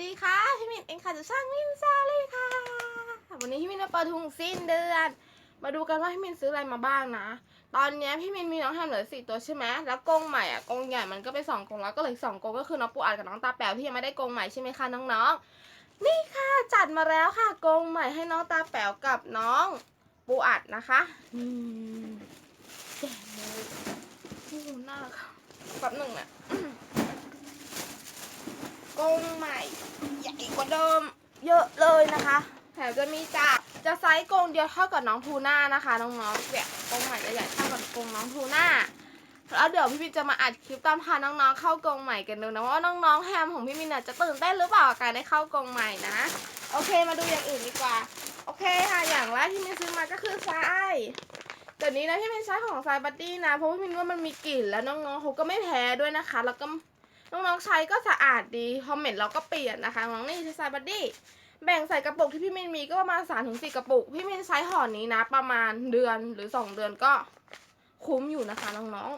ดีค่ะพี่มินเองค่ะจะช่างมินซาเลยค่ะ วันนี้พี่มินมาเปิดถุงสิ้นเดือน มาดูกันว่าพี่มินซื้ออะไรมาบ้างนะ ตอนนี้พี่มินมีน้องแฮมเหลือสี่ตัวใช่ไหมแล้วกงใหม่อะกงใหญ่มันก็ไปสองกงแล้วก็เหลือสองกงก็คือน้องปูอัดกับน้องตาแป๋วที่ยังไม่ได้กงใหม่ใช่ไหมคะน้องๆ นี่ค่ะจัดมาแล้วค่ะกงใหม่ให้น้องตาแป๋วกับน้องปูอัดนะคะนี่แจ่เลยโอ้หน่ารักแป๊บหนึ่งนะ กรงใหม่ ใหญ่กว่าเดิม เยอะเลยนะคะแถมจะมีจากจะไซส์กรงเดียวเท่ากับน้องทูน่านะคะน้องๆเนี่ยกรงใหม่จะใหญ่เท่ากับกรงน้องทูน่าแล้วเดี๋ยวพี่มินจะมาอัดคลิปตามพาน้องๆเข้ากรงใหม่กันดูนะว่าน้องๆแฮมของพี่มินน่ะจะตื่นเต้นหรือเปล่ากับการได้เข้ากรงใหม่นะโอเคมาดูอย่างอื่นดีกว่า โอเคค่ะอย่างแรกที่มินซื้อมาก็คือทรายแต่นี้นะพี่มินใช้ของทรายบัดดี้นะเพราะว่าพี่มินว่ามันมีกลิ่นแล้วน้องๆเขาก็ไม่แพ้ด้วยนะคะ แล้วก็ น้องๆใช้ก็สะอาดดีพอมเหม็นเราก็เปลี่ยนนะคะ น้องนี่ใช้บัดดี้แบ่งใส่กระปุกที่พี่มินมีก็ประมาณสามถึงสี่กระปุก พี่มินใช้ห่อนี้นะ ประมาณเดือนหรือสองเดือนก็คุ้มอยู่นะคะน้อง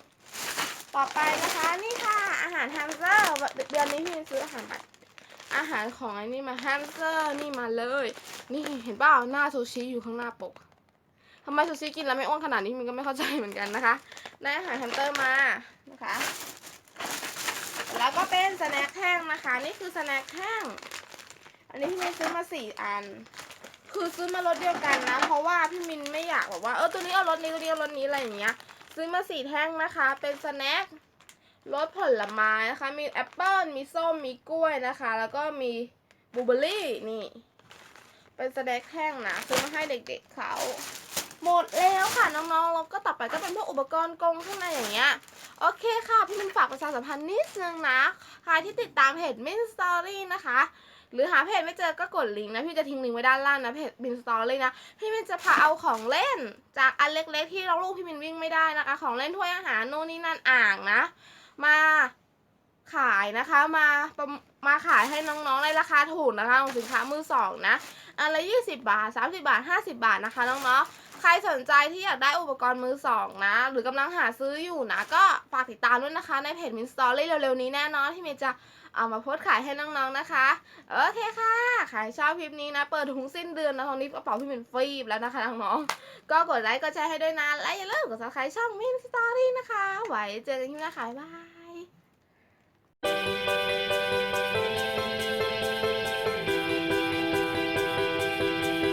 ๆ ต่อไปนะคะนี่ค่ะ อาหารแฮมสเตอร์เดือนนี้พี่มินซื้ออาหารแบบอาหารของไอ้นี่มาแฮมสเตอร์นี่มาเลย นี่เห็นเปล่าหน้าซูชิอยู่ข้างหน้าปกทำไมซูชิกินแล้วไม่อ้วนขนาดนี้มินก็ไม่เข้าใจเหมือนกันนะคะ ได้อาหารแฮมสเตอร์มานะคะ ก็เป็นสแน็คแท่งนะคะ นี่คือสแน็คแท่งอันนี้พี่มินซื้อมาสี่อัน คือซื้อมารถเดียวกันนะ เพราะว่าพี่มินไม่อยากแบบว่าเออตัวนี้เอารถนี้ตัวนี้เอารถนี้อะไรอย่างเงี้ย ซื้อมาสี่แท่งนะคะ เป็นสแน็ครสผลไม้นะคะ มีแอปเปิ้ลมีส้มมีกล้วยนะคะ แล้วก็มีบลูเบอร์รี่นี่ เป็นสแน็คแท่งนะซื้อมาให้เด็กๆเขาหมดแล้วค่ะน้องๆแล้วก็ต่อไปก็เป็นพวกอุปกรณ์กรงข้างในอย่างเงี้ย โอเคค่ะ พี่มินฝากประชาสัมพันธ์นิดนึงนะ ใครที่ติดตามเพจมินสตอรี่นะคะ หรือหาเพจไม่เจอก็กดลิงก์นะ พี่จะทิ้งลิงก์ไว้ด้านล่างนะเพจมินสตอรี่นะ พี่มินจะพาเอาของเล่น จากอันเล็กๆ ที่เราลูกพี่มินวิ่งไม่ได้นะคะ ของเล่นถ้วยอาหารโน่นนี่นั่นอ่างนะ มาขายนะคะมามาขายให้น้องๆในราคาถูกนะคะของสินค้ามือสองนะอันละ20บาท30บาท50บาทนะคะน้องๆ ครสนใจที่อยากได้อุปกรณ์มือสองนะ หรือกำลังหาซื้ออยู่นะ ก็ฝากติดตามด้วยนะคะ ในเพจมินสตอรี่เร็วๆนี้แน่นอนที่เมย์จะเอามาโพสขายให้น้องๆนะคะ โอเคค่ะใครชอบคลิปนี้นะ เปิดถุงสิ้นเดือนนะตอนนี้กระเป๋าพี่มินฟรีแล้วนะคะน้องๆก็กดไลค์กดแชร์ให้ด้วยนะ และอย่าลืมกดซับสไครต์ช่องมินสตอรี่นะคะ ไว้เจอกันที่หน้าขายบาย